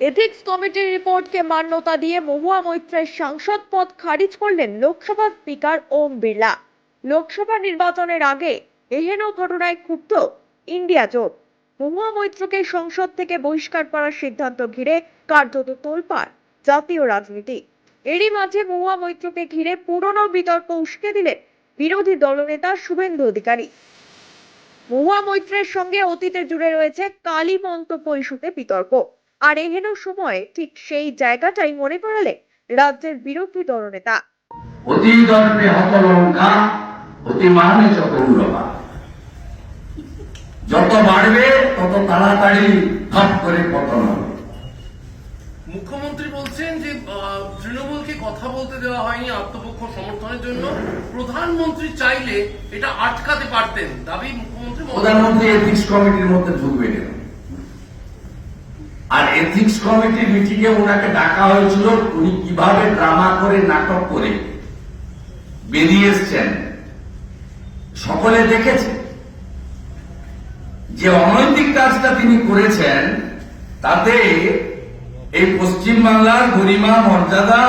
Ethics কমিটির রিপোর্টকে মান্যতা দিয়ে মহুয়া মৈত্রের সাংসদ পদ খারিজ করলেন লোকসভা স্পিকার ওম বিড়লা। লোকসভা নির্বাচনের আগে এহেন ঘটনায় ক্ষুব্ধ ইন্ডিয়া জোট। মহুয়া মৈত্রকে সংসদ থেকে বহিষ্কার করার সিদ্ধান্ত ঘিরে কার্যত তোলপাড় জাতীয় রাজনীতি। এরই মাঝে মহুয়া মৈত্রকে ঘিরে পুরনো বিতর্ক উস্কে দিলেন বিরোধী দলনেতা শুভেন্দু অধিকারী। মহুয়া মৈত্রের সঙ্গে অতীতে জুড়ে রয়েছে কালী মন্তব্য ইস্যুতে বিতর্ক। আর এহেন সময় ঠিক সেই জায়গাটাই মনে করালে রাজ্যের বিরোধী দলনেতা অতি দর্পে হত অতি মানে যত যত বাড়বে তত তাড়াতাড়ি ধপ করে পতন হবে। মুখ্যমন্ত্রী বলছেন যে আহ, তৃণমূলকে কথা বলতে দেওয়া হয়নি আত্মপক্ষ সমর্থনের জন্য। প্রধানমন্ত্রী চাইলে এটা আটকাতে পারতেন। দাবি মুখ্যমন্ত্রী প্রধানমন্ত্রী এথিক্স কমিটির মধ্যে ঢুকবে কেন? আর এথিক্স কমিটির মিটিংয়ে ওনাকে ডাকা হয়েছিল, উনি কীভাবে ড্রামা করে, নাটক করে বেরিয়ে এসছেন। সকলে দেখেছে যে অনৈতিক কাজটা তিনি করেছেন, তাতে এই পশ্চিম বাংলার গরিমা, মর্যাদা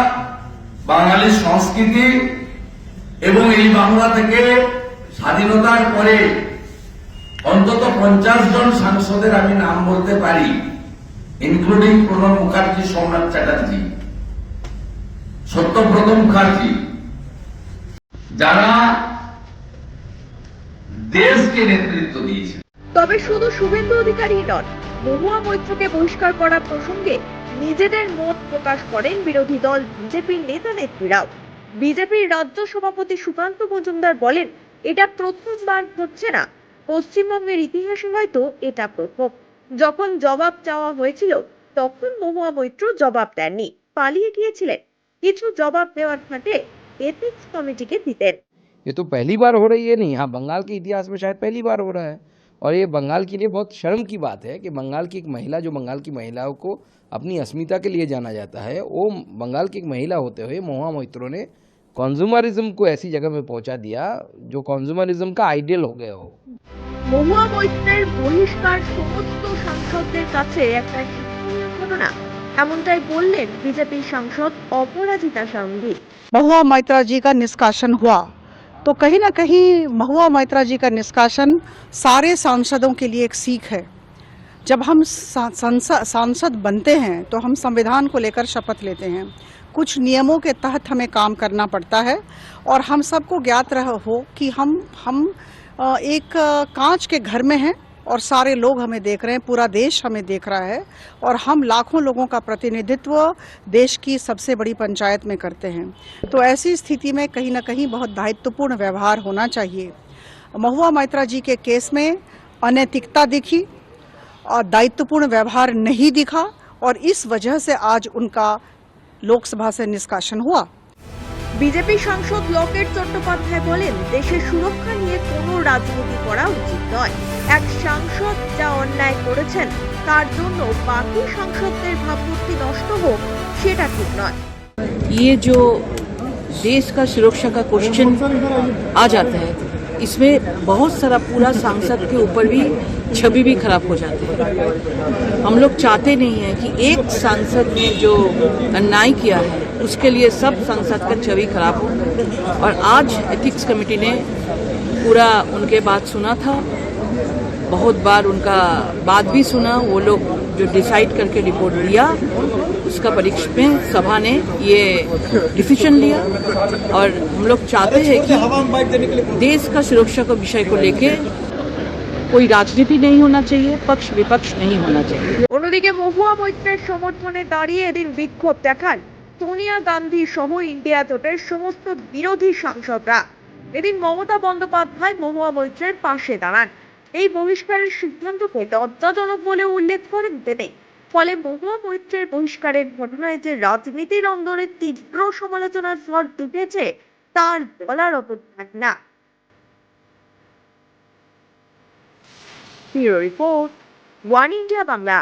বাঙালির সংস্কৃতি এবং এই বাংলা থেকে স্বাধীনতার পরে অন্তত পঞ্চাশ জন সাংসদের আমি নাম বলতে পারি। ইনক্লুডিং প্রণব মুখার্জি সোমনাথ চ্যাটার্জি। সত্যব্রত মুখার্জি। যারা দেশকে নেতৃত্ব দিয়েছে তবে শুধু শুভেন্দু অধিকারী নন, মহুয়া মৈত্রকে বহিষ্কার করার প্রসঙ্গে নিজেদের মত প্রকাশ করেন বিরোধী দল বিজেপির নেতা নেত্রীরাও। বিজেপির রাজ্য সভাপতি সুকান্ত মজুমদার বলেন, এটা প্রথমবার হচ্ছে না। পশ্চিমবঙ্গের ইতিহাসে হয়তো এটা প্রথম। যখন জবাব চাওয়া হয়েছিল তখন মহুয়া মৈত্র জবাব দেননি পালিয়ে গিয়েছিলেন কিছু জবাব দেওয়ার ফাঁকে এথিক্স কমিটিকে দিতেন ये तो पहली बार हो रही है नहीं हाँ बंगाल के इतिहास में शायद पहली बार हो रहा है और ये बंगाल के लिए बहुत शर्म की बात है कि बंगाल की एक महिला जो बंगाल की महिलाओं को अपनी अस्मिता के लिए जाना जाता है वो बंगाल की एक महिला होते हुए महुआ मोइत्रो ने कॉन्ज्यूमरिज्म को ऐसी जगह पे पहुंचा दिया जो कॉन्ज्यूमरिज्म का आइडियल हो गया हो মহুয়া মৈত্রের বহিষ্কার সমস্ত সাংসদদের কাছে একটা শিক্ষণীয় ঘটনা এমনটাই বললেন বিজেপির সাংসদ অপরাজিতা সাঙ্গী महुआ मैत्रा जी का निष्कासन हुआ तो कहीं ना कहीं महुआ मैत्रा जी का निष्कासन सारे सांसदों के लिए एक सीख है जब हम सा- सांसद सांसद बनते हैं तो हम संविधान को लेकर शपथ लेते हैं कुछ नियमों के तहत हमें काम करना पड़ता है और हम सबको ज्ञात रह हो कि हम हम अ, एक कांच के घर में हैं और सारे लोग हमें देख रहे हैं, पूरा देश हमें देख रहा है और हम लाखों लोगों का प्रतिनिधित्व देश की सबसे बड़ी पंचायत में करते हैं। तो ऐसी स्थिति में कहीं ना कहीं बहुत दायित्वपूर्ण व्यवहार होना चाहिए। महुआ मैत्रा जी के केस में अनैतिकता दिखी और दायित्वपूर्ण व्यवहार नहीं दिखा और इस वजह से आज उनका लोकसभा से निष्कासन हुआ। বিজেপি সাংসদ লকেট চট্টোপাধ্যায় বলেন দেশের সুরক্ষা নিয়ে কোনো রাজনীতি করা উচিত নয় এক সাংসদ যা অন্যায় করেছেন তার জন্য বাকি সাংসদদের ভাবমূর্তি নষ্ট হোক সেটা ঠিক নয় ये जो देश का सुरक्षा का क्वेश्चन आ जाता है इसमें बहुत सारा पूरा सांसद के ऊपर भी छवि भी खराब हो जाती है। हम लोग चाहते नहीं हैं कि एक सांसद ने जो अन्याय किया है, उसके लिए सब सांसद का छवि खराब हो। और आज एथिक्स कमेटी ने पूरा उनके बात सुना था, बहुत बार उनका बात भी सुना, वो लोग जो डिसाइड करके रिपोर्ट दिया उसका परीक्षा में सभा ने ये डिसीजन लिया और हम लोग चाहते हैं कि देश का सुरक्षा का विषय को लेके कोई राजनीति नहीं होना चाहिए पक्ष विपक्ष नहीं होना चाहिए অন্যদিকে মহুয়া মৈত্রের সমর্থনে দাঁড়িয়ে এদিন বিক্ষোভ দেখান সোনিয়া গান্ধী সহ ইন্ডিয়া জোটের সমস্ত বিরোধী সাংসদরা এদিন মমতা বন্দ্যোপাধ্যায় মহুয়া মৈত্রের পাশে দাঁড়ান এই বহিষ্কারের সিদ্ধান্তকে লজ্জাজনক বলে উল্লেখ করেন তিনি ফলে মহুয়া মৈত্রের বহিষ্কারের ঘটনায় যে রাজনীতির অন্দরে তীব্র সমালোচনার ঝড় ডুবেছে, তার বলার অপেক্ষা না। Report, one India Bangla.